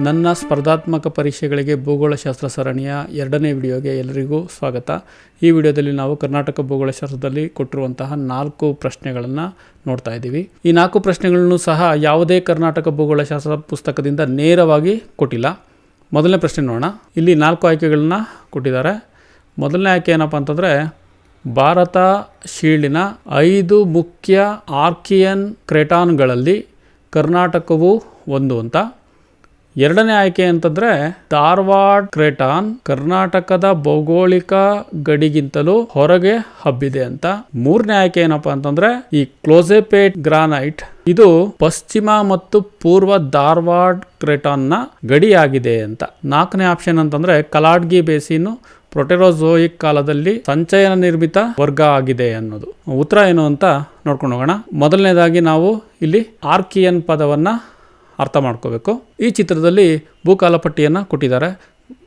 ನನ್ನ ಸ್ಪರ್ಧಾತ್ಮಕ ಪರೀಕ್ಷೆಗಳಿಗೆ ಭೂಗೋಳಶಾಸ್ತ್ರ ಸರಣಿಯ ಎರಡನೇ ವಿಡಿಯೋಗೆ ಎಲ್ಲರಿಗೂ ಸ್ವಾಗತ. ಈ ವಿಡಿಯೋದಲ್ಲಿ ನಾವು ಕರ್ನಾಟಕ ಭೂಗೋಳಶಾಸ್ತ್ರದಲ್ಲಿ ಕೊಟ್ಟಿರುವಂತಹ ನಾಲ್ಕು ಪ್ರಶ್ನೆಗಳನ್ನು ನೋಡ್ತಾ ಇದ್ದೀವಿ. ಈ ನಾಲ್ಕು ಪ್ರಶ್ನೆಗಳನ್ನು ಸಹ ಯಾವುದೇ ಕರ್ನಾಟಕ ಭೂಗೋಳಶಾಸ್ತ್ರ ಪುಸ್ತಕದಿಂದ ನೇರವಾಗಿ ಕೊಟ್ಟಿಲ್ಲ. ಮೊದಲನೇ ಪ್ರಶ್ನೆ ನೋಡೋಣ. ಇಲ್ಲಿ ನಾಲ್ಕು ಆಯ್ಕೆಗಳನ್ನ ಕೊಟ್ಟಿದ್ದಾರೆ. ಮೊದಲನೇ ಆಯ್ಕೆ ಏನಪ್ಪ ಅಂತಂದರೆ, ಭಾರತ ಶೀಲ್ಡಿನ ಐದು ಮುಖ್ಯ ಆರ್ಕಿಯನ್ ಕ್ರೆಟಾನ್ಗಳಲ್ಲಿ ಕರ್ನಾಟಕವು ಒಂದು ಅಂತ. ಎರಡನೇ ಆಯ್ಕೆ ಅಂತಂದರೆ ಧಾರವಾಡ, ಕ್ರೇಟಾನ್, ಕರ್ನಾಟಕದ ಭೌಗೋಳಿಕ ಗಡಿಗಿಂತಲೂ ಹೊರಗೆ ಹಬ್ಬಿದೆ ಅಂತ. ಮೂರನೇ ಆಯ್ಕೆ ಏನಪ್ಪಾ ಅಂತಂದ್ರೆ ಈ ಕ್ಲೋಸೆಪೇಟ್ ಗ್ರಾನೈಟ್, ಇದು ಪಶ್ಚಿಮ ಮತ್ತು ಪೂರ್ವ ಧಾರವಾಡ, ಕ್ರೇಟಾನ್ನ ಗಡಿಯಾಗಿದೆ ಅಂತ. ನಾಲ್ಕನೇ ಆಪ್ಷನ್ ಅಂತಂದ್ರೆ ಕಲಾಡ್ಗಿ ಬೇಸಿನು ಪ್ರೊಟೆರೋಝೋಯಿಕ್ ಕಾಲದಲ್ಲಿ ಸಂಚಯನ ನಿರ್ಮಿತ ವರ್ಗ ಆಗಿದೆ ಅನ್ನೋದು. ಉತ್ತರ ಏನು ಅಂತ ನೋಡ್ಕೊಂಡು ಹೋಗೋಣ. ಮೊದಲನೇದಾಗಿ ನಾವು ಇಲ್ಲಿ ಆರ್ಕಿಯನ್ ಪದವನ್ನ ಅರ್ಥ ಮಾಡ್ಕೋಬೇಕು. ಈ ಚಿತ್ರದಲ್ಲಿ ಭೂಕಾಲಪಟ್ಟಿಯನ್ನು ಕೊಟ್ಟಿದ್ದಾರೆ.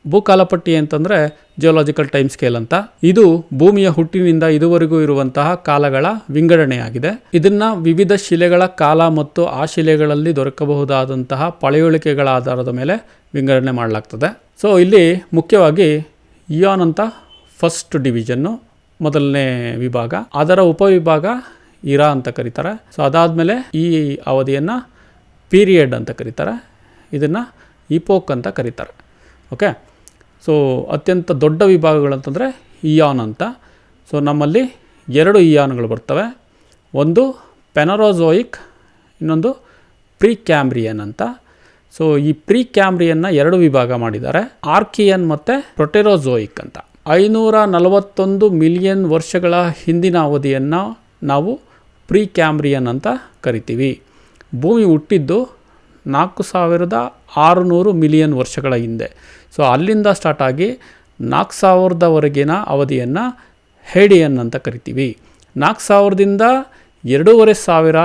ಭೂಕಾಲಪಟ್ಟಿ ಅಂತಂದರೆ ಜಿಯೋಲಾಜಿಕಲ್ ಟೈಮ್ ಸ್ಕೇಲ್ ಅಂತ. ಇದು ಭೂಮಿಯ ಹುಟ್ಟಿನಿಂದ ಇದುವರೆಗೂ ಇರುವಂತಹ ಕಾಲಗಳ ವಿಂಗಡಣೆಯಾಗಿದೆ. ಇದನ್ನ ವಿವಿಧ ಶಿಲೆಗಳ ಕಾಲ ಮತ್ತು ಆ ಶಿಲೆಗಳಲ್ಲಿ ದೊರಕಬಹುದಾದಂತಹ ಪಳೆಯುಳಿಕೆಗಳ ಆಧಾರದ ಮೇಲೆ ವಿಂಗಡಣೆ ಮಾಡಲಾಗ್ತದೆ. ಸೊ ಇಲ್ಲಿ ಮುಖ್ಯವಾಗಿ ಇಯಾನ್ ಅಂತ ಫಸ್ಟ್ ಡಿವಿಷನ್ನು ಮೊದಲನೇ ವಿಭಾಗ. ಅದರ ಉಪವಿಭಾಗ ಇರಾ ಅಂತ ಕರೀತಾರೆ. ಸೊ ಅದಾದಮೇಲೆ ಈ ಅವಧಿಯನ್ನು ಪೀರಿಯಡ್ ಅಂತ ಕರೀತಾರೆ. ಇದನ್ನು ಇಪೋಕ್ ಅಂತ ಕರೀತಾರೆ. ಓಕೆ ಸೊ ಅತ್ಯಂತ ದೊಡ್ಡ ವಿಭಾಗಗಳು ಅಂತಂದರೆ ಇಯಾನ್ ಅಂತ. ಸೊ ನಮ್ಮಲ್ಲಿ ಎರಡು ಇಯಾನ್ಗಳು ಬರ್ತವೆ. ಒಂದು ಪೆನರೋಝೋಯಿಕ್ ಇನ್ನೊಂದು ಪ್ರೀ ಕ್ಯಾಮ್ರಿಯನ್ ಅಂತ. ಸೊ ಈ ಪ್ರೀ ಕ್ಯಾಮ್ರಿಯನ್ನ ಎರಡು ವಿಭಾಗ ಮಾಡಿದ್ದಾರೆ. ಆರ್ಕಿಯನ್ ಮತ್ತು ಪ್ರೊಟೆರೋಝೋಯಿಕ್ ಅಂತ. ಐನೂರ ನಲವತ್ತೊಂದು ಮಿಲಿಯನ್ ವರ್ಷಗಳ ಹಿಂದಿನ ಅವಧಿಯನ್ನು ನಾವು ಪ್ರೀ ಕ್ಯಾಮ್ರಿಯನ್ ಅಂತ ಕರಿತೀವಿ. ಭೂಮಿ ಹುಟ್ಟಿದ್ದು ನಾಲ್ಕು ಸಾವಿರದ ಆರುನೂರು ಮಿಲಿಯನ್ ವರ್ಷಗಳ ಹಿಂದೆ. ಸೊ ಅಲ್ಲಿಂದ ಸ್ಟಾರ್ಟ್ ಆಗಿ ನಾಲ್ಕು ಸಾವಿರದವರೆಗಿನ ಅವಧಿಯನ್ನು ಹೇಡಿಯನ್ ಅಂತ ಕರಿತೀವಿ. ನಾಲ್ಕು ಸಾವಿರದಿಂದ ಎರಡೂವರೆ ಸಾವಿರ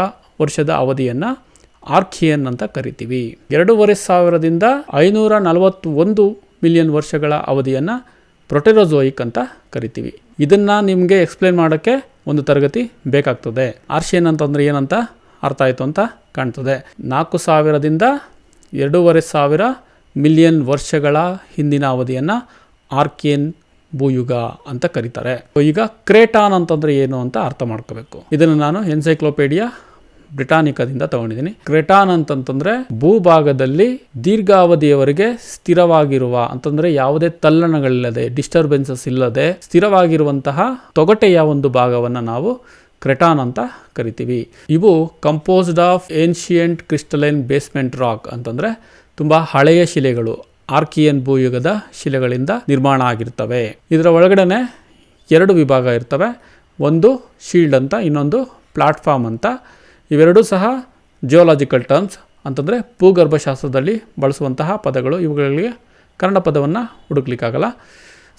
ವರ್ಷದ ಅವಧಿಯನ್ನು ಆರ್ಕಿಯನ್ ಅಂತ ಕರಿತೀವಿ. ಎರಡೂವರೆ ಸಾವಿರದಿಂದ ಐನೂರ ನಲವತ್ತೊಂದು ಮಿಲಿಯನ್ ವರ್ಷಗಳ ಅವಧಿಯನ್ನು ಪ್ರೊಟೆರೋಜೋಯಿಕ್ ಅಂತ ಕರಿತೀವಿ. ಇದನ್ನು ನಿಮಗೆ ಎಕ್ಸ್ಪ್ಲೇನ್ ಮಾಡೋಕ್ಕೆ ಒಂದು ತರಗತಿ ಬೇಕಾಗ್ತದೆ. ಆರ್ಷಿಯನ್ ಅಂತಂದರೆ ಏನಂತ? ಅರ್ಥ ಆಯಿತು ಅಂತ ಕಾಣ್ತದೆ. ನಾಲ್ಕು ಸಾವಿರದಿಂದ ಎರಡೂವರೆ ಸಾವಿರ ಮಿಲಿಯನ್ ವರ್ಷಗಳ ಹಿಂದಿನ ಅವಧಿಯನ್ನು ಆರ್ಕಿಯನ್ ಭೂಯುಗ ಅಂತ ಕರೀತಾರೆ. ಈಗ ಕ್ರೇಟಾನ್ ಅಂತಂದ್ರೆ ಏನು ಅಂತ ಅರ್ಥ ಮಾಡ್ಕೋಬೇಕು. ಇದನ್ನು ನಾನು ಎನ್ಸೈಕ್ಲೋಪೀಡಿಯಾ ಬ್ರಿಟಾನಿಕಾದಿಂದ ತಗೊಂಡಿದ್ದೀನಿ. ಕ್ರೆಟಾನ್ ಅಂತಂತಂದ್ರೆ ಭೂಭಾಗದಲ್ಲಿ ದೀರ್ಘಾವಧಿಯವರೆಗೆ ಸ್ಥಿರವಾಗಿರುವ, ಅಂತಂದ್ರೆ ಯಾವುದೇ ತಲ್ಲಣಗಳಿಲ್ಲದೆ ಡಿಸ್ಟರ್ಬೆನ್ಸಸ್ ಇಲ್ಲದೆ ಸ್ಥಿರವಾಗಿರುವಂತಹ ತೊಗಟೆಯ ಒಂದು ಭಾಗವನ್ನು ನಾವು ಕ್ರೆಟಾನ್ ಅಂತ ಕರಿತೀವಿ. ಇವು composed of ancient crystalline basement rock ಅಂತಂದರೆ ತುಂಬ ಹಳೆಯ ಶಿಲೆಗಳು, ಆರ್ಕಿಯನ್ ಭೂಯುಗದ ಶಿಲೆಗಳಿಂದ ನಿರ್ಮಾಣ ಆಗಿರ್ತವೆ. ಇದರ ಒಳಗಡೆ ಎರಡು ವಿಭಾಗ ಇರ್ತವೆ. ಒಂದು ಶೀಲ್ಡ್ ಅಂತ, ಇನ್ನೊಂದು ಪ್ಲಾಟ್ಫಾರ್ಮ್ ಅಂತ. ಇವೆರಡೂ ಸಹ ಜಿಯೋಲಾಜಿಕಲ್ ಟರ್ಮ್ಸ್ ಅಂತಂದರೆ ಭೂಗರ್ಭಶಾಸ್ತ್ರದಲ್ಲಿ ಬಳಸುವಂತಹ ಪದಗಳು. ಇವುಗಳಿಗೆ ಕನ್ನಡ ಪದವನ್ನು ಹುಡುಕ್ಲಿಕ್ಕಾಗಲ್ಲ.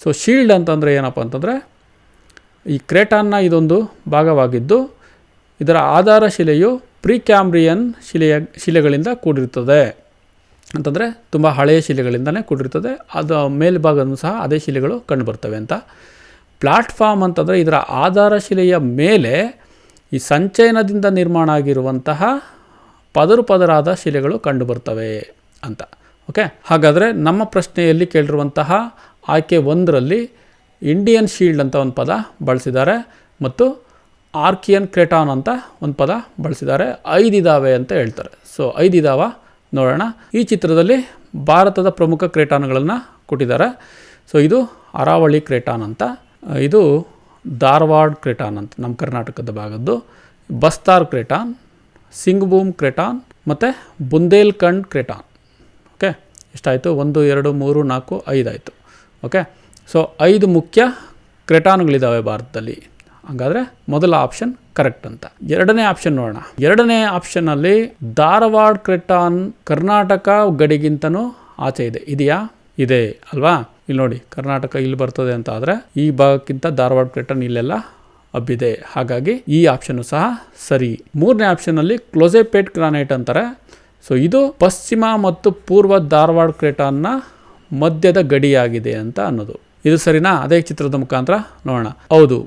ಸೊ ಶೀಲ್ಡ್ ಅಂತಂದರೆ ಏನಪ್ಪ ಅಂತಂದರೆ ಈ ಕ್ರೇಟಾನ್ನ ಇದೊಂದು ಭಾಗವಾಗಿದ್ದು, ಇದರ ಆಧಾರ ಶಿಲೆಯು ಪ್ರೀ ಕ್ಯಾಮ್ರಿಯನ್ ಶಿಲೆಯ, ಶಿಲೆಗಳಿಂದ ಕೂಡಿರುತ್ತದೆ. ಅಂತಂದರೆ ತುಂಬ ಹಳೆಯ ಶಿಲೆಗಳಿಂದಲೇ ಕೂಡಿರ್ತದೆ ಅದು ಮೇಲ್ಭಾಗದೂ ಸಹ ಅದೇ ಶಿಲೆಗಳು ಕಂಡುಬರ್ತವೆ ಅಂತ. ಪ್ಲಾಟ್ಫಾರ್ಮ್ ಅಂತಂದರೆ ಇದರ ಆಧಾರ ಶಿಲೆಯ ಮೇಲೆ ಈ ಸಂಚಯನದಿಂದ ನಿರ್ಮಾಣ ಆಗಿರುವಂತಹ ಪದರು ಪದರಾದ ಶಿಲೆಗಳು ಕಂಡುಬರ್ತವೆ ಅಂತ. ಓಕೆ? ಹಾಗಾದರೆ ನಮ್ಮ ಪ್ರಶ್ನೆಯಲ್ಲಿ ಕೇಳಿರುವಂತಹ ಆಯ್ಕೆ ಒಂದರಲ್ಲಿ ಇಂಡಿಯನ್ ಶೀಲ್ಡ್ ಅಂತ ಒಂದು ಪದ ಬಳಸಿದ್ದಾರೆ ಮತ್ತು ಆರ್ಕಿಯನ್ ಕ್ರೆಟಾನ್ ಅಂತ ಒಂದು ಪದ ಬಳಸಿದ್ದಾರೆ. ಐದಿದಾವೆ ಅಂತ ಹೇಳ್ತಾರೆ. ಸೊ ಐದಿದಾವ ನೋಡೋಣ. ಈ ಚಿತ್ರದಲ್ಲಿ ಭಾರತದ ಪ್ರಮುಖ ಕ್ರೇಟಾನ್ಗಳನ್ನು ಕೊಟ್ಟಿದ್ದಾರೆ. ಸೊ ಇದು ಅರಾವಳಿ ಕ್ರೇಟಾನ್ ಅಂತ. ಇದು ಧಾರವಾಡ ಕ್ರೇಟಾನ್ ಅಂತ ನಮ್ಮ ಕರ್ನಾಟಕದ ಭಾಗದ್ದು. ಬಸ್ತಾರ್ ಕ್ರೇಟಾನ್, ಸಿಂಗ್ಭೂಮ್ ಕ್ರೇಟಾನ್ ಮತ್ತು ಬುಂದೇಲ್ಖಂಡ್ ಕ್ರೇಟಾನ್. ಓಕೆ ಎಷ್ಟಾಯಿತು? ಒಂದು, ಎರಡು, ಮೂರು, ನಾಲ್ಕು ಐದಾಯಿತು ಓಕೆ ಸೊ ಐದು ಮುಖ್ಯ ಕ್ರೆಟಾನುಗಳಿದ್ದಾವೆ ಭಾರತದಲ್ಲಿ. ಹಾಗಾದರೆ ಮೊದಲ ಆಪ್ಷನ್ ಕರೆಕ್ಟ್ ಅಂತ. ಎರಡನೇ ಆಪ್ಷನ್ ನೋಡೋಣ. ಎರಡನೇ ಆಪ್ಷನ್ನಲ್ಲಿ ಧಾರವಾಡ ಕ್ರೆಟಾನ್ ಕರ್ನಾಟಕ ಗಡಿಗಿಂತನೂ ಆಚೆ ಇದೆ. ಇದೆಯಾ? ಇದೆ ಅಲ್ವಾ? ಇಲ್ಲಿ ನೋಡಿ, ಕರ್ನಾಟಕ ಇಲ್ಲಿ ಬರ್ತದೆ ಅಂತ ಆದರೆ ಈ ಭಾಗಕ್ಕಿಂತ ಧಾರವಾಡ ಕ್ರೆಟಾನ್ ಇಲ್ಲೆಲ್ಲ ಹಬ್ಬಿದೆ. ಹಾಗಾಗಿ ಈ ಆಪ್ಷನ್ನು ಸಹ ಸರಿ. ಮೂರನೇ ಆಪ್ಷನ್ನಲ್ಲಿ ಕ್ಲೋಸೆಪೇಟ್ ಗ್ರಾನೈಟ್ ಅಂತಾರೆ. ಸೊ ಇದು ಪಶ್ಚಿಮ ಮತ್ತು ಪೂರ್ವ ಧಾರವಾಡ ಕ್ರೆಟಾನ್ನ ಮಧ್ಯದ ಗಡಿಯಾಗಿದೆ ಅಂತ ಅನ್ನೋದು. ಇದು ಸರಿನಾ? ಅದೇ ಚಿತ್ರದ ಮುಖಾಂತರ ನೋಡೋಣ. ಹೌದು,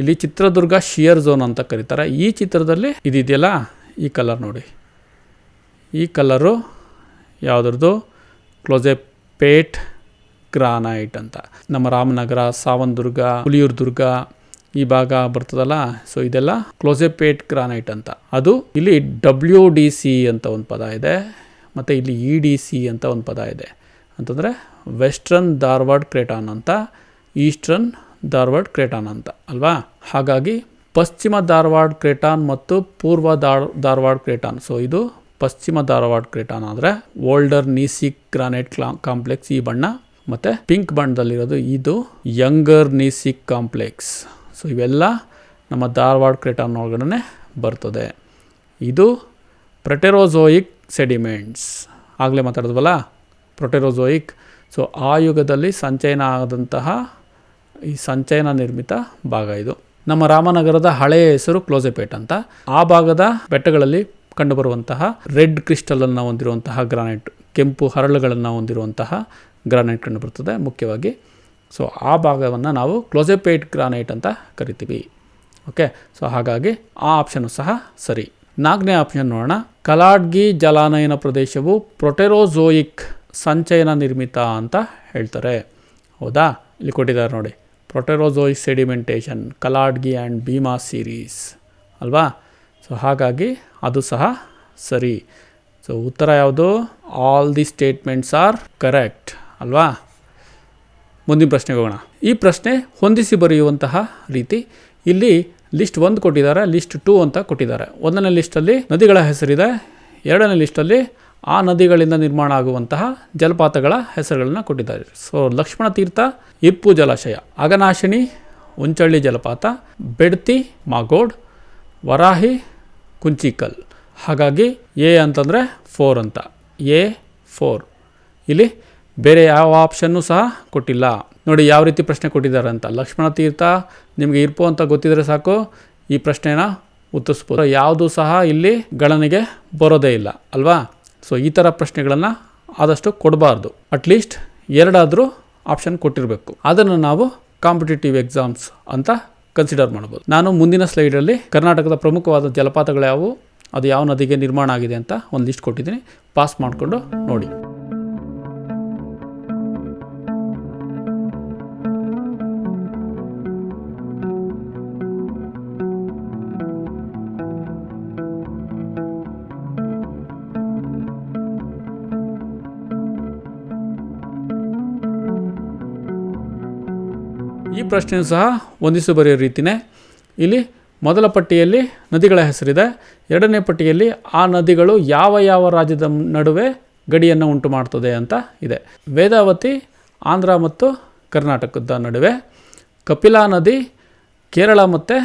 ಇಲ್ಲಿ ಚಿತ್ರದುರ್ಗ ಶಿಯರ್ ಝೋನ್ ಅಂತ ಕರೀತಾರೆ. ಈ ಚಿತ್ರದಲ್ಲಿ ಇದಿದೆಯಲ್ಲ, ಈ ಕಲರ್ ನೋಡಿ. ಈ ಕಲರು ಯಾವುದ್ರದ್ದು? ಕ್ಲೋಸೆಪೇಟ್ ಗ್ರಾನೈಟ್ ಅಂತ. ನಮ್ಮ ರಾಮನಗರ ಸಾವಂದುರ್ಗ ಹುಲಿಯೂರು ದುರ್ಗ ಈ ಭಾಗ ಬರ್ತದಲ್ಲ ಸೊ ಇದೆಲ್ಲ ಕ್ಲೋಸೆಪೇಟ್ ಗ್ರಾನೈಟ್ ಅಂತ. ಅದು ಇಲ್ಲಿ ಡಬ್ಲ್ಯೂ ಡಿ ಸಿ ಅಂತ ಒಂದು ಪದ ಇದೆ, ಮತ್ತು ಇಲ್ಲಿ ಇ ಡಿ ಸಿ ಅಂತ ಒಂದು ಪದ ಇದೆ. ಅಂತಂದರೆ ವೆಸ್ಟ್ರನ್ ಧಾರ್ವಾಡ್ ಕ್ರೇಟಾನ್ ಅಂತ, ಈಸ್ಟರ್ನ್ ಧಾರ್ವಾಡ್ ಕ್ರೇಟಾನ್ ಅಂತ, ಅಲ್ವಾ? ಹಾಗಾಗಿ ಪಶ್ಚಿಮ ಧಾರವಾಡ ಕ್ರೇಟಾನ್ ಮತ್ತು ಪೂರ್ವ ಧಾರ್, ಧಾರವಾಡ ಕ್ರೇಟಾನ್. ಸೊ ಇದು ಪಶ್ಚಿಮ ಧಾರವಾಡ ಕ್ರೇಟಾನ್ ಆದರೆ ಓಲ್ಡರ್ ನೀಸಿಕ್ ಗ್ರಾನೈಟ್ ಕಾಂಪ್ಲೆಕ್ಸ್ ಈ ಬಣ್ಣ ಮತ್ತು ಪಿಂಕ್ ಬಣ್ಣದಲ್ಲಿರೋದು ಇದು ಯಂಗರ್ ನೀಸಿಕ್ ಕಾಂಪ್ಲೆಕ್ಸ್ ಸೊ ಇವೆಲ್ಲ ನಮ್ಮ ಧಾರವಾಡ ಕ್ರೇಟಾನ್ ಒಳಗಡೆ ಬರ್ತದೆ. ಇದು ಪ್ರೊಟೆರೋಝೋಯಿಕ್ ಸೆಡಿಮೆಂಟ್ಸ್ ಆಗಲೇ ಮಾತಾಡಿದ್ವಲ್ಲ? ಪ್ರೊಟೆರೋಝೋಯಿಕ್ ಸೊ ಆ ಯುಗದಲ್ಲಿ ಸಂಚಯನ ಆದಂತಹ ಈ ಸಂಚಯನ ನಿರ್ಮಿತ ಭಾಗ ಇದು. ನಮ್ಮ ರಾಮನಗರದ ಹಳೆಯ ಹೆಸರು ಕ್ಲೋಸೆಪೇಟ್ ಅಂತ. ಆ ಭಾಗದ ಬೆಟ್ಟಗಳಲ್ಲಿ ಕಂಡುಬರುವಂತಹ ರೆಡ್ ಕ್ರಿಸ್ಟಲನ್ನು ಹೊಂದಿರುವಂತಹ ಗ್ರಾನೈಟ್, ಕೆಂಪು ಹರಳುಗಳನ್ನು ಹೊಂದಿರುವಂತಹ ಗ್ರಾನೈಟ್ ಕಂಡುಬರ್ತದೆ ಮುಖ್ಯವಾಗಿ. ಸೊ ಆ ಭಾಗವನ್ನು ನಾವು ಕ್ಲೋಸೆಪೇಟ್ ಗ್ರಾನೈಟ್ ಅಂತ ಕರಿತೀವಿ. ಓಕೆ ಸೊ ಹಾಗಾಗಿ ಆ ಆಪ್ಷನ್ನು ಸಹ ಸರಿ. ನಾಲ್ಕನೇ ಆಪ್ಷನ್ ನೋಡೋಣ. ಕಲಾಡ್ಗಿ ಜಲಾನಯನ ಪ್ರದೇಶವು ಪ್ರೊಟೆರೋಝೋಯಿಕ್ ಸಂಚಯನ ನಿರ್ಮಿತ ಅಂತ ಹೇಳ್ತಾರೆ. ಹೌದಾ? ಇಲ್ಲಿ ಕೊಟ್ಟಿದ್ದಾರೆ ನೋಡಿ. Proterozoic sedimentation Kaladgi and Bhima series ಅಲ್ವಾ? ಸೊ ಹಾಗಾಗಿ ಅದು ಸಹ ಸರಿ. ಸೊ ಉತ್ತರ ಯಾವುದು? All the statements are correct ಅಲ್ವಾ? ಮುಂದಿನ ಪ್ರಶ್ನೆಗೆ ಹೋಗೋಣ. ಈ ಪ್ರಶ್ನೆ ಹೊಂದಿಸಿ ಬರೆಯುವಂತಹ ರೀತಿ. ಇಲ್ಲಿ ಲಿಸ್ಟ್ ಒಂದು ಕೊಟ್ಟಿದ್ದಾರೆ ಲಿಸ್ಟ್ ಟೂ ಅಂತ ಕೊಟ್ಟಿದ್ದಾರೆ. ಒಂದನೇ ಲಿಸ್ಟಲ್ಲಿ ನದಿಗಳ ಹೆಸರಿದೆ, ಎರಡನೇ ಲಿಸ್ಟಲ್ಲಿ ಆ ನದಿಗಳಿಂದ ನಿರ್ಮಾಣ ಆಗುವಂತಹ ಜಲಪಾತಗಳ ಹೆಸರುಗಳನ್ನು ಕೊಟ್ಟಿದ್ದಾರೆ. ಸೊ ಲಕ್ಷ್ಮಣ ತೀರ್ಥ, ಇಪ್ಪು ಜಲಾಶಯ ಅಗನಾಶಿನಿ ಉಂಚಳ್ಳಿ ಜಲಪಾತ, ಬೆಡ್ತಿ, ಮಾಗೋಡ್, ವರಾಹಿ, ಕುಂಚಿಕಲ್. ಹಾಗಾಗಿ ಎ ಅಂತಂದರೆ ಫೋರ್ ಅಂತ. ಎ ಫೋರ್ ಇಲ್ಲಿ ಬೇರೆ ಯಾವ ಆಪ್ಷನ್ನು ಸಹ ಕೊಟ್ಟಿಲ್ಲ. ನೋಡಿ, ಯಾವ ರೀತಿ ಪ್ರಶ್ನೆ ಕೊಟ್ಟಿದ್ದಾರೆ ಅಂತ. ಲಕ್ಷ್ಮಣ ತೀರ್ಥ, ನಿಮಗೆ ಇರ್ಪು ಅಂತ ಗೊತ್ತಿದ್ರೆ ಸಾಕು. ಈ ಪ್ರಶ್ನೆನ ಉತ್ತರಿಸ್ಬೋದು. ಯಾವುದು ಸಹ ಇಲ್ಲಿ ಗಣನೆಗೆ ಬರೋದೇ ಇಲ್ಲ. ಅಲ್ವಾ? ಸೊ ಈ ಥರ ಪ್ರಶ್ನೆಗಳನ್ನು ಆದಷ್ಟು ಕೊಡಬಾರ್ದು. ಅಟ್ಲೀಸ್ಟ್ ಎರಡಾದರೂ ಆಪ್ಷನ್ ಕೊಟ್ಟಿರಬೇಕು. ಅದನ್ನು ನಾವು ಕಾಂಪಿಟೇಟಿವ್ ಎಕ್ಸಾಮ್ಸ್ ಅಂತ ಕನ್ಸಿಡರ್ ಮಾಡ್ಬೋದು. ನಾನು ಮುಂದಿನ ಸ್ಲೈಡಲ್ಲಿ ಕರ್ನಾಟಕದ ಪ್ರಮುಖವಾದ ಜಲಪಾತಗಳು ಯಾವುವು, ಅದು ಯಾವ ನದಿಗೆ ನಿರ್ಮಾಣ ಆಗಿದೆ ಅಂತ ಒಂದು ಲಿಸ್ಟ್ ಕೊಟ್ಟಿದ್ದೀನಿ. ಪಾಸ್ ಮಾಡಿಕೊಂಡು ನೋಡಿ. ಪ್ರಶ್ನೆಯೂ ಸಹ ಹೊಂದಿಸಿ ಬರೆಯೋ ರೀತಿಯೇ ಇಲ್ಲಿ ಮೊದಲ ಪಟ್ಟಿಯಲ್ಲಿ ನದಿಗಳ ಹೆಸರಿದೆ. ಎರಡನೇ ಪಟ್ಟಿಯಲ್ಲಿ ಆ ನದಿಗಳು ಯಾವ ಯಾವ ರಾಜ್ಯದ ನಡುವೆ ಗಡಿಯನ್ನು ಉಂಟು ಮಾಡ್ತದೆ ಅಂತ ಇದೆ. ವೇದಾವತಿ, ಆಂಧ್ರ ಮತ್ತು ಕರ್ನಾಟಕದ ನಡುವೆ, ಕಪಿಲಾ ನದಿ, ಕೇರಳ ಮತ್ತು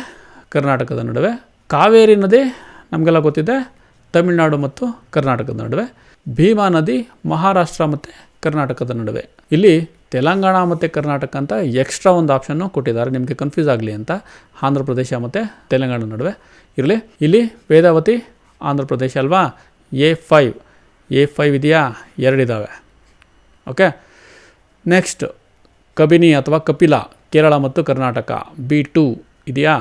ಕರ್ನಾಟಕದ ನಡುವೆ, ಕಾವೇರಿ ನದಿ ನಮಗೆಲ್ಲ ಗೊತ್ತಿದೆ, ತಮಿಳುನಾಡು ಮತ್ತು ಕರ್ನಾಟಕದ ನಡುವೆ, ಭೀಮಾ ನದಿ ಮಹಾರಾಷ್ಟ್ರ ಮತ್ತು ಕರ್ನಾಟಕದ ನಡುವೆ. ಇಲ್ಲಿ ತೆಲಂಗಾಣ ಮತ್ತು ಕರ್ನಾಟಕ ಅಂತ ಎಕ್ಸ್ಟ್ರಾ ಒಂದು ಆಪ್ಷನ್ನು ಕೊಟ್ಟಿದ್ದಾರೆ. ನಿಮಗೆ ಕನ್ಫ್ಯೂಸ್ ಆಗಲಿ ಅಂತ ಆಂಧ್ರ ಪ್ರದೇಶ ಮತ್ತು ತೆಲಂಗಾಣ ನಡುವೆ. ಇರಲಿ, ಇಲ್ಲಿ ವೇದಾವತಿ, ಆಂಧ್ರ ಪ್ರದೇಶ ಅಲ್ವಾ? ಎ ಫೈವ್ ಎ ಫೈವ್ ಇದೆಯಾ? ಎರಡಿದ್ದಾವೆ ಓಕೆ ನೆಕ್ಸ್ಟ್ ಕಬಿನಿ ಅಥವಾ ಕಪಿಲ, ಕೇರಳ ಮತ್ತು ಕರ್ನಾಟಕ. ಬಿ ಟು ಇದೆಯಾ?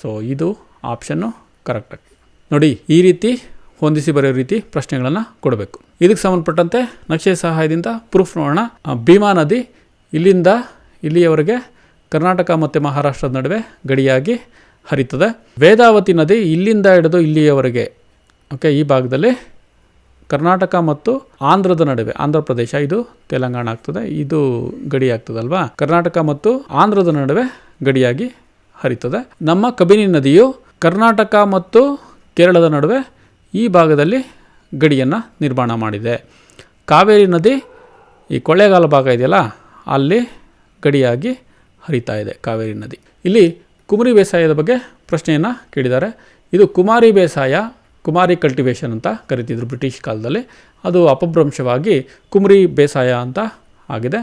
ಸೊ ಇದು ಆಪ್ಷನ್ನು ಕರೆಕ್ಟ್ ನೋಡಿ, ಈ ರೀತಿ ಹೊಂದಿಸಿ ಬರೆಯೋ ರೀತಿ ಪ್ರಶ್ನೆಗಳನ್ನು ಕೊಡಬೇಕು. ಇದಕ್ಕೆ ಸಂಬಂಧಪಟ್ಟಂತೆ ನಕ್ಷೆ ಸಹಾಯದಿಂದ ಪ್ರೂಫ್ ನೋಡೋಣ. ಭೀಮಾ ನದಿ ಇಲ್ಲಿಂದ ಇಲ್ಲಿಯವರೆಗೆ ಕರ್ನಾಟಕ ಮತ್ತು ಮಹಾರಾಷ್ಟ್ರದ ನಡುವೆ ಗಡಿಯಾಗಿ ಹರಿತದೆ. ವೇದಾವತಿ ನದಿ ಇಲ್ಲಿಂದ ಹಿಡಿದು ಇಲ್ಲಿಯವರೆಗೆ ಓಕೆ ಈ ಭಾಗದಲ್ಲಿ ಕರ್ನಾಟಕ ಮತ್ತು ಆಂಧ್ರದ ನಡುವೆ, ಆಂಧ್ರ ಪ್ರದೇಶ, ಇದು ತೆಲಂಗಾಣ ಆಗ್ತದೆ, ಇದು ಗಡಿ ಆಗ್ತದಲ್ವಾ ಕರ್ನಾಟಕ ಮತ್ತು ಆಂಧ್ರದ ನಡುವೆ ಗಡಿಯಾಗಿ ಹರಿತದೆ. ನಮ್ಮ ಕಬಿನಿ ನದಿಯು ಕರ್ನಾಟಕ ಮತ್ತು ಕೇರಳದ ನಡುವೆ ಈ ಭಾಗದಲ್ಲಿ ಗಡಿಯನ್ನು ನಿರ್ಮಾಣ ಮಾಡಿದೆ. ಕಾವೇರಿ ನದಿ ಈ ಕೊಳ್ಳೇಗಾಲ ಭಾಗ ಇದೆಯಲ್ಲ, ಅಲ್ಲಿ ಗಡಿಯಾಗಿ ಹರಿತಾ ಇದೆ ಕಾವೇರಿ ನದಿ. ಇಲ್ಲಿ ಕುಮರಿ ಬೇಸಾಯದ ಬಗ್ಗೆ ಪ್ರಶ್ನೆಯನ್ನು ಕೇಳಿದ್ದಾರೆ. ಇದು ಕುಮಾರಿ ಬೇಸಾಯ, ಕುಮಾರಿ ಕಲ್ಟಿವೇಷನ್ ಅಂತ ಕರಿತಿದ್ರು ಬ್ರಿಟಿಷ್ ಕಾಲದಲ್ಲಿ. ಅದು ಅಪಭ್ರಂಶವಾಗಿ ಕುಮರಿ ಬೇಸಾಯ ಅಂತ ಆಗಿದೆ.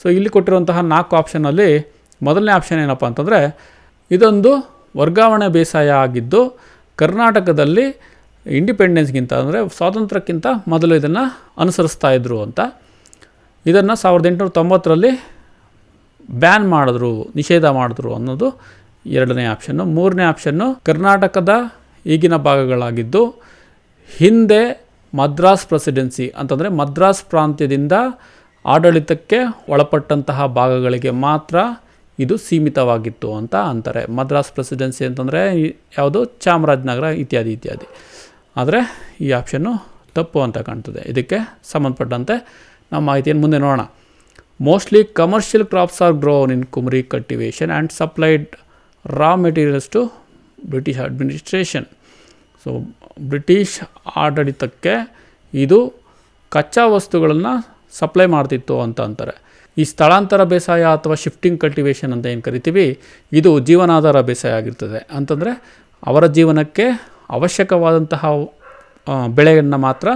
ಸೊ ಇಲ್ಲಿ ಕೊಟ್ಟಿರುವಂತಹ ನಾಲ್ಕು ಆಪ್ಷನಲ್ಲಿ ಮೊದಲನೇ ಆಪ್ಷನ್ ಏನಪ್ಪ ಅಂತಂದರೆ, ಇದೊಂದು ವರ್ಗಾವಣೆ ಬೇಸಾಯ ಆಗಿದ್ದು, ಕರ್ನಾಟಕದಲ್ಲಿ ಇಂಡಿಪೆಂಡೆನ್ಸ್ಗಿಂತ ಅಂದರೆ ಸ್ವಾತಂತ್ರ್ಯಕ್ಕಿಂತ ಮೊದಲು ಇದನ್ನು ಅನುಸರಿಸ್ತಾ ಇದ್ದರು ಅಂತ. ಇದನ್ನು ಸಾವಿರದ ಎಂಟುನೂರ ತೊಂಬತ್ತರಲ್ಲಿ ಬ್ಯಾನ್ ಮಾಡಿದ್ರು, ನಿಷೇಧ ಮಾಡಿದ್ರು ಅನ್ನೋದು ಎರಡನೇ ಆಪ್ಷನ್ನು ಮೂರನೇ ಆಪ್ಷನ್ನು ಕರ್ನಾಟಕದ ಈಗಿನ ಭಾಗಗಳಾಗಿದ್ದು, ಹಿಂದೆ ಮದ್ರಾಸ್ ಪ್ರೆಸಿಡೆನ್ಸಿ ಅಂತಂದರೆ ಮದ್ರಾಸ್ ಪ್ರಾಂತ್ಯದಿಂದ ಆಡಳಿತಕ್ಕೆ ಒಳಪಟ್ಟಂತಹ ಭಾಗಗಳಿಗೆ ಮಾತ್ರ ಇದು ಸೀಮಿತವಾಗಿತ್ತು ಅಂತ ಅಂತಾರೆ. ಮದ್ರಾಸ್ ಪ್ರೆಸಿಡೆನ್ಸಿ ಅಂತಂದರೆ ಯಾವುದು ಚಾಮರಾಜನಗರ ಇತ್ಯಾದಿ ಇತ್ಯಾದಿ. ಆದರೆ ಈ ಆಪ್ಷನ್ನು ತಪ್ಪು ಅಂತ ಕಾಣ್ತದೆ. ಇದಕ್ಕೆ ಸಂಬಂಧಪಟ್ಟಂತೆ ನಾವು ಮಾಹಿತಿಯನ್ನು ಮುಂದೆ ನೋಡೋಣ. Mostly commercial crops are grown in kumri cultivation and supplied raw materials to British administration so British ಆಡಳಿತಕ್ಕೆ ಇದು ಕಚ್ಚಾ ವಸ್ತುಗಳನ್ನು ಸಪ್ಲೈ ಮಾಡ್ತಿತ್ತು ಅಂತ ಅಂತಾರೆ. ಈ ಸ್ಥಳಾಂತರ ಬೇಸಾಯ ಅಥವಾ ಶಿಫ್ಟಿಂಗ್ ಕಲ್ಟಿವೇಷನ್ ಅಂತ ಏನು ಕರಿತೀವಿ, ಇದು ಜೀವನಾಧಾರ ಬೇಸಾಯ ಆಗಿರ್ತದೆ. ಅಂತಂದರೆ ಅವರ ಜೀವನಕ್ಕೆ ಅವಶ್ಯಕವಾದಂತಹ ಬೆಳೆಯನ್ನು ಮಾತ್ರ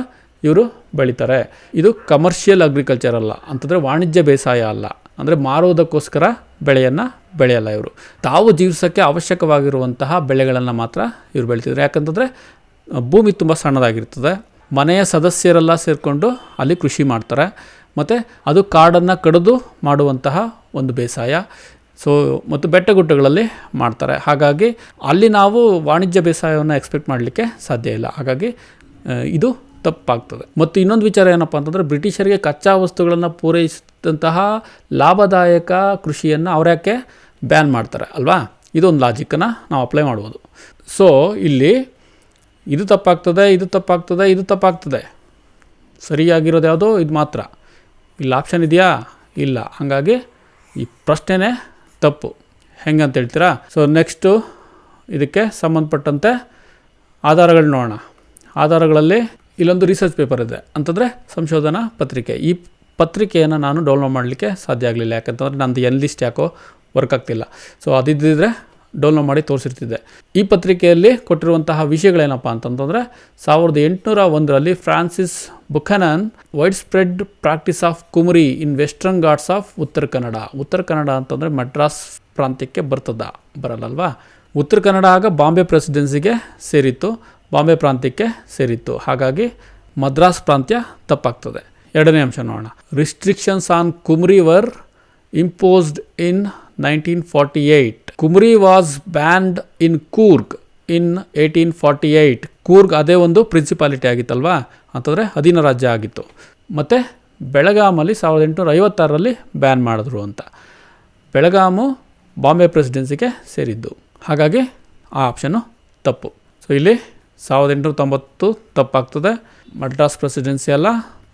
ಇವರು ಬೆಳೀತಾರೆ. ಇದು ಕಮರ್ಷಿಯಲ್ ಅಗ್ರಿಕಲ್ಚರ್ ಅಲ್ಲ. ಅಂತಂದರೆ ವಾಣಿಜ್ಯ ಬೇಸಾಯ ಅಲ್ಲ. ಅಂದರೆ ಮಾರೋದಕ್ಕೋಸ್ಕರ ಬೆಳೆಯನ್ನು ಬೆಳೆಯಲ್ಲ ಇವರು. ತಾವು ಜೀವಿಸೋಕ್ಕೆ ಅವಶ್ಯಕವಾಗಿರುವಂತಹ ಬೆಳೆಗಳನ್ನು ಮಾತ್ರ ಇವರು ಬೆಳೀತಿದ್ರು ಯಾಕಂತಂದರೆ, ಭೂಮಿ ತುಂಬ ಸಣ್ಣದಾಗಿರ್ತದೆ. ಮನೆಯ ಸದಸ್ಯರೆಲ್ಲ ಸೇರಿಕೊಂಡು ಅಲ್ಲಿ ಕೃಷಿ ಮಾಡ್ತಾರೆ. ಮತ್ತು ಅದು ಕಾಡನ್ನು ಕಡಿದು ಮಾಡುವಂತಹ ಒಂದು ಬೇಸಾಯ. ಸೊ ಮತ್ತು ಬೆಟ್ಟಗುಡ್ಡಗಳಲ್ಲಿ ಮಾಡ್ತಾರೆ. ಹಾಗಾಗಿ ಅಲ್ಲಿ ನಾವು ವಾಣಿಜ್ಯ ಬೇಸಾಯವನ್ನು ಎಕ್ಸ್ಪೆಕ್ಟ್ ಮಾಡಲಿಕ್ಕೆ ಸಾಧ್ಯ ಇಲ್ಲ. ಹಾಗಾಗಿ ಇದು ತಪ್ಪಾಗ್ತದೆ. ಮತ್ತು ಇನ್ನೊಂದು ವಿಚಾರ ಏನಪ್ಪ ಅಂತಂದರೆ, ಬ್ರಿಟಿಷರಿಗೆ ಕಚ್ಚಾ ವಸ್ತುಗಳನ್ನು ಪೂರೈಸಿದಂತಹ ಲಾಭದಾಯಕ ಕೃಷಿಯನ್ನು ಅವರ್ಯಾಕೆ ಬ್ಯಾನ್ ಮಾಡ್ತಾರೆ, ಅಲ್ವಾ? ಇದೊಂದು ಲಾಜಿಕ್ಕನ್ನು ನಾವು ಅಪ್ಲೈ ಮಾಡ್ಬೋದು. ಸೊ ಇಲ್ಲಿ ಇದು ತಪ್ಪಾಗ್ತದೆ ಇದು ತಪ್ಪಾಗ್ತದೆ ಇದು ತಪ್ಪಾಗ್ತದೆ. ಸರಿಯಾಗಿರೋದು ಯಾವುದೋ, ಇದು ಮಾತ್ರ. ಇಲ್ಲಿ ಆಪ್ಷನ್ ಇದೆಯಾ? ಇಲ್ಲ. ಹಾಗಾಗಿ ಈ ಪ್ರಶ್ನೆನೇ ತಪ್ಪು. ಹೆಂಗಂತ ಹೇಳ್ತೀರಾ? ಸೊ ನೆಕ್ಸ್ಟು ಇದಕ್ಕೆ ಸಂಬಂಧಪಟ್ಟಂತೆ ಆಧಾರಗಳು ನೋಡೋಣ. ಆಧಾರಗಳಲ್ಲಿ ಇಲ್ಲೊಂದು ರಿಸರ್ಚ್ ಪೇಪರ್ ಇದೆ. ಅಂತಂದರೆ ಸಂಶೋಧನಾ ಪತ್ರಿಕೆ. ಈ ಪತ್ರಿಕೆಯನ್ನು ನಾನು ಡೌನ್ಲೋಡ್ ಮಾಡಲಿಕ್ಕೆ ಸಾಧ್ಯ ಆಗಲಿಲ್ಲ. ಯಾಕಂತಂದರೆ ನಂದು ಎನ್ ಲಿಸ್ಟ್ ಯಾಕೋ ವರ್ಕ್ ಆಗ್ತಿಲ್ಲ. ಸೊ ಅದಿದ್ದಿದ್ರೆ ಡೌನ್ಲೋಡ್ ಮಾಡಿ ತೋರಿಸಿರ್ತಿದ್ದೆ ಈ ಪತ್ರಿಕೆಯಲ್ಲಿ ಕೊಟ್ಟಿರುವಂತಹ ವಿಷಯಗಳೇನಪ್ಪ ಅಂತಂತಂದರೆ, ಸಾವಿರದ ಎಂಟುನೂರ ಒಂದರಲ್ಲಿ Francis Buchanan widespread practice of kumri in Western Ghats of Uttara Kannada. Uttara Kannada ಅಂತಂದರೆ ಮಡ್ರಾಸ್ ಪ್ರಾಂತ್ಯಕ್ಕೆ ಬರ್ತದ, ಬರಲ್ಲಲ್ವಾ? ಉತ್ತರ ಕನ್ನಡ ಆಗ ಬಾಂಬೆ ಪ್ರೆಸಿಡೆನ್ಸಿಗೆ ಸೇರಿತ್ತು, ಬಾಂಬೆ ಪ್ರಾಂತ್ಯಕ್ಕೆ ಸೇರಿತ್ತು. ಹಾಗಾಗಿ ಮದ್ರಾಸ್ ಪ್ರಾಂತ್ಯ ತಪ್ಪಾಗ್ತದೆ. ಎರಡನೇ ಅಂಶ ನೋಡೋಣ. Restrictions on kumri were imposed in 1948. Kumri was banned in Coorg in 1848. Coorg ಅದೇ ಒಂದು ಪ್ರಿನ್ಸಿಪಾಲಿಟಿ ಆಗಿತ್ತಲ್ವಾ? ಅಂತಂದರೆ ಅಧೀನ ರಾಜ್ಯ ಆಗಿತ್ತು. ಮತ್ತು ಬೆಳಗಾಮಲ್ಲಿ ಸಾವಿರದ ಎಂಟುನೂರ ಐವತ್ತಾರರಲ್ಲಿ ಬ್ಯಾನ್ ಮಾಡಿದ್ರು ಅಂತ. ಬೆಳಗಾಮು ಬಾಂಬೆ ಪ್ರೆಸಿಡೆನ್ಸಿಗೆ ಸೇರಿದ್ದು. ಹಾಗಾಗಿ ಆ ಆಪ್ಷನ್ನು ತಪ್ಪು. ಸೊ ಇಲ್ಲಿ ಸಾವಿರದ ಎಂಟುನೂರ ತೊಂಬತ್ತು ತಪ್ಪಾಗ್ತದೆ. ಮಡ್ರಾಸ್ ಪ್ರೆಸಿಡೆನ್ಸಿ ಎಲ್ಲ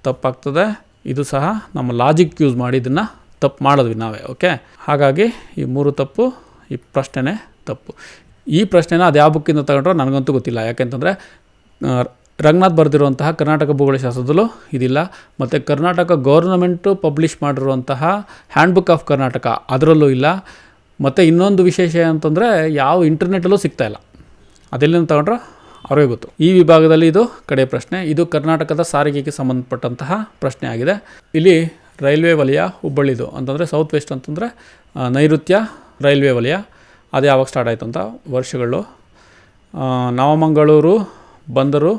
ತಪ್ಪಾಗ್ತದೆ. ಇದು ಸಹ ನಮ್ಮ ಲಾಜಿಕ್ ಯೂಸ್ ಮಾಡಿ ಇದನ್ನು ತಪ್ಪು ಮಾಡಿದ್ವಿ ನಾವೇ ಓಕೆ ಹಾಗಾಗಿ ಈ ಮೂರು ತಪ್ಪು ಈ ಪ್ರಶ್ನೆನೇ ತಪ್ಪು. ಈ ಪ್ರಶ್ನೆನ ಅದು ಯಾವ ಬುಕ್ಕಿಂದ ತಗೊಂಡ್ರೋ ನನಗಂತೂ ಗೊತ್ತಿಲ್ಲ. ಯಾಕೆಂತಂದರೆ ರಂಗನಾಥ್ ಬರೆದಿರುವಂತಹ ಕರ್ನಾಟಕ ಭೂಗೋಳಶಾಸ್ತ್ರದಲ್ಲೂ ಇದಿಲ್ಲ. ಮತ್ತು ಕರ್ನಾಟಕ ಗೌರ್ನಮೆಂಟು ಪಬ್ಲಿಷ್ ಮಾಡಿರುವಂತಹ ಹ್ಯಾಂಡ್ಬುಕ್ ಆಫ್ ಕರ್ನಾಟಕ ಅದರಲ್ಲೂ ಇಲ್ಲ. ಮತ್ತು ಇನ್ನೊಂದು ವಿಶೇಷ ಅಂತಂದರೆ ಯಾವ ಇಂಟರ್ನೆಟಲ್ಲೂ ಸಿಗ್ತಾ ಇಲ್ಲ. ಅದೆಲ್ಲಿಂದ ತಗೊಂಡ್ರೆ ಅವ್ರಿಗೆ ಗೊತ್ತು. ಈ ವಿಭಾಗದಲ್ಲಿ ಇದು ಕಡೆ ಪ್ರಶ್ನೆ. ಇದು ಕರ್ನಾಟಕದ ಸಾರಿಗೆಗೆ ಸಂಬಂಧಪಟ್ಟಂತಹ ಪ್ರಶ್ನೆ ಆಗಿದೆ. ಇಲ್ಲಿ ರೈಲ್ವೆ ವಲಯ ಹುಬ್ಬಳ್ಳಿದು. ಅಂತಂದರೆ ಸೌತ್ ವೆಸ್ಟ್ ಅಂತಂದರೆ ನೈಋತ್ಯ ರೈಲ್ವೆ ವಲಯ. ಅದು ಯಾವಾಗ ಸ್ಟಾರ್ಟ್ ಆಯಿತು ಅಂತ ವರ್ಷಗಳು. ನವಮಂಗಳೂರು ಬಂದರು.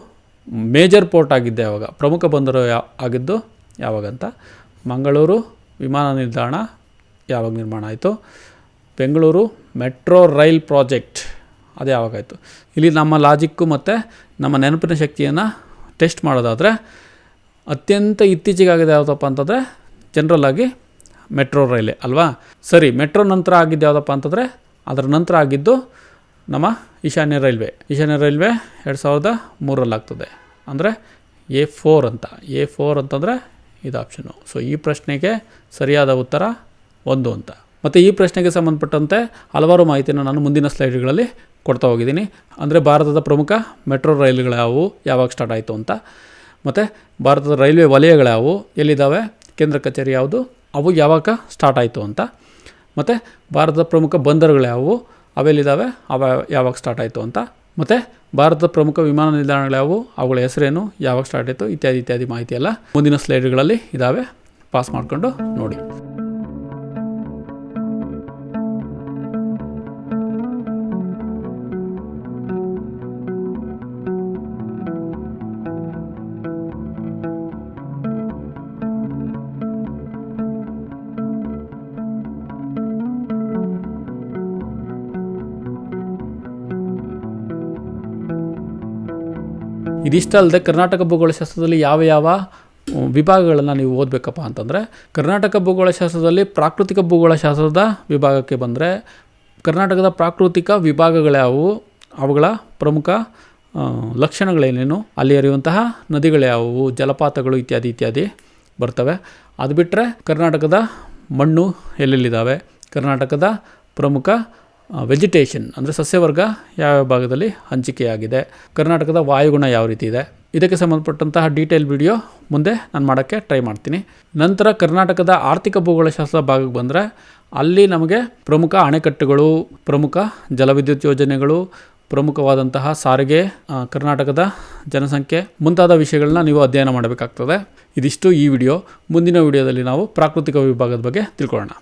ಮೇಜರ್ ಪೋರ್ಟ್ ಆಗಿದ್ದೆ ಯಾವಾಗ ಪ್ರಮುಖ ಬಂದರು ಯಾ, ಆಗಿದ್ದು ಯಾವಾಗಂತ ಮಂಗಳೂರು ವಿಮಾನ ನಿಲ್ದಾಣ ಯಾವಾಗ ನಿರ್ಮಾಣ ಆಯಿತು. ಬೆಂಗಳೂರು ಮೆಟ್ರೋ ರೈಲ್ ಪ್ರಾಜೆಕ್ಟ್ ಅದು ಯಾವಾಗಾಯಿತು ಇಲ್ಲಿ ನಮ್ಮ ಲಾಜಿಕ್ಕು ಮತ್ತು ನಮ್ಮ ನೆನಪಿನ ಶಕ್ತಿಯನ್ನು ಟೆಸ್ಟ್ ಮಾಡೋದಾದರೆ ಅತ್ಯಂತ ಇತ್ತೀಚೆಗಾಗಿದೆ ಯಾವುದಪ್ಪ ಅಂತಂದರೆ ಜನರಲ್ ಆಗಿ ಮೆಟ್ರೋ ರೈಲೇ ಅಲ್ವಾ? ಸರಿ, ಮೆಟ್ರೋ ನಂತರ ಆಗಿದ್ದು ಯಾವುದಪ್ಪ ಅಂತಂದರೆ, ಅದರ ನಂತರ ಆಗಿದ್ದು ನಮ್ಮ ಈಶಾನ್ಯ ರೈಲ್ವೆ. ಈಶಾನ್ಯ ರೈಲ್ವೆ ಎರಡು ಸಾವಿರದ ಮೂರರಲ್ಲಿ ಆಗ್ತದೆ. ಅಂದರೆ ಎ ಫೋರ್ ಅಂತ. ಎ ಫೋರ್ ಅಂತಂದರೆ ಇದು ಆಪ್ಷನ್ನು ಸೊ ಈ ಪ್ರಶ್ನೆಗೆ ಸರಿಯಾದ ಉತ್ತರ ಒಂದು ಅಂತ. ಮತ್ತು ಈ ಪ್ರಶ್ನೆಗೆ ಸಂಬಂಧಪಟ್ಟಂತೆ ಹಲವಾರು ಮಾಹಿತಿಯನ್ನು ನಾನು ಮುಂದಿನ ಸ್ಲೈಡ್ಗಳಲ್ಲಿ ಕೊಡ್ತಾ ಹೋಗಿದ್ದೀನಿ. ಅಂದರೆ ಭಾರತದ ಪ್ರಮುಖ ಮೆಟ್ರೋ ರೈಲುಗಳ್ಯಾವು ಯಾವಾಗ ಸ್ಟಾರ್ಟ್ ಆಯಿತು ಅಂತ. ಮತ್ತು ಭಾರತದ ರೈಲ್ವೆ ವಲಯಗಳ್ಯಾವು ಎಲ್ಲಿದ್ದಾವೆ ಕೇಂದ್ರ ಕಚೇರಿ ಯಾವುದು? ಅವು ಯಾವಾಗ ಸ್ಟಾರ್ಟ್ ಆಯಿತು ಅಂತ. ಮತ್ತು ಭಾರತದ ಪ್ರಮುಖ ಬಂದರುಗಳು ಯಾವುವು? ಅವೆಲ್ಲಿದ್ದಾವೆ? ಅವ ಯಾವಾಗ ಸ್ಟಾರ್ಟ್ ಆಯಿತು ಅಂತ. ಮತ್ತು ಭಾರತದ ಪ್ರಮುಖ ವಿಮಾನ ನಿಲ್ದಾಣಗಳು ಯಾವುವು? ಅವುಗಳ ಹೆಸರೇನು? ಯಾವಾಗ ಸ್ಟಾರ್ಟ್ ಆಯಿತು? ಇತ್ಯಾದಿ ಇತ್ಯಾದಿ ಮಾಹಿತಿ ಎಲ್ಲ ಮುಂದಿನ ಸ್ಲೈಡ್ಗಳಲ್ಲಿ ಇದ್ದಾವೆ ಪಾಸ್ ಮಾಡಿಕೊಂಡು ನೋಡಿ. ಇದಿಷ್ಟ ಅಲ್ಲದೆ ಕರ್ನಾಟಕ ಭೂಗೋಳಶಾಸ್ತ್ರದಲ್ಲಿ ಯಾವ ಯಾವ ವಿಭಾಗಗಳನ್ನು ನೀವು ಓದಬೇಕಪ್ಪ ಅಂತಂದರೆ, ಕರ್ನಾಟಕ ಭೂಗೋಳಶಾಸ್ತ್ರದಲ್ಲಿ ಪ್ರಾಕೃತಿಕ ಭೂಗೋಳಶಾಸ್ತ್ರದ ವಿಭಾಗಕ್ಕೆ ಬಂದರೆ, ಕರ್ನಾಟಕದ ಪ್ರಾಕೃತಿಕ ವಿಭಾಗಗಳ್ಯಾವುವು ಅವುಗಳ ಪ್ರಮುಖ ಲಕ್ಷಣಗಳೇನೇನು, ಅಲ್ಲಿ ಹರಿಯುವಂತಹ ನದಿಗಳ್ಯಾವುವು ಜಲಪಾತಗಳು ಇತ್ಯಾದಿ ಇತ್ಯಾದಿ ಬರ್ತವೆ. ಅದು ಬಿಟ್ಟರೆ ಕರ್ನಾಟಕದ ಮಣ್ಣು ಎಲ್ಲೆಲ್ಲಿದ್ದಾವೆ ಕರ್ನಾಟಕದ ಪ್ರಮುಖ ವೆಜಿಟೇಷನ್ ಅಂದರೆ ಸಸ್ಯವರ್ಗ ಯಾವ ಭಾಗದಲ್ಲಿ ಹಂಚಿಕೆಯಾಗಿದೆ, ಕರ್ನಾಟಕದ ವಾಯುಗುಣ ಯಾವ ರೀತಿ ಇದೆ, ಇದಕ್ಕೆ ಸಂಬಂಧಪಟ್ಟಂತಹ ಡೀಟೇಲ್ ವಿಡಿಯೋ ಮುಂದೆ ನಾನು ಮಾಡೋಕ್ಕೆ ಟ್ರೈ ಮಾಡ್ತೀನಿ. ನಂತರ ಕರ್ನಾಟಕದ ಆರ್ಥಿಕ ಭೂಗೋಳಶಾಸ್ತ್ರ ಭಾಗಕ್ಕೆ ಬಂದರೆ ಅಲ್ಲಿ ನಮಗೆ ಪ್ರಮುಖ ಅಣೆಕಟ್ಟುಗಳು, ಪ್ರಮುಖ ಜಲವಿದ್ಯುತ್ ಯೋಜನೆಗಳು, ಪ್ರಮುಖವಾದಂತಹ ಸಾರಿಗೆ ಕರ್ನಾಟಕದ ಜನಸಂಖ್ಯೆ ಮುಂತಾದ ವಿಷಯಗಳನ್ನ ನೀವು ಅಧ್ಯಯನ ಮಾಡಬೇಕಾಗ್ತದೆ. ಇದಿಷ್ಟು ಈ ವಿಡಿಯೋ ಮುಂದಿನ ವಿಡಿಯೋದಲ್ಲಿ ನಾವು ಪ್ರಾಕೃತಿಕ ವಿಭಾಗದ ಬಗ್ಗೆ ತಿಳ್ಕೊಳ್ಳೋಣ.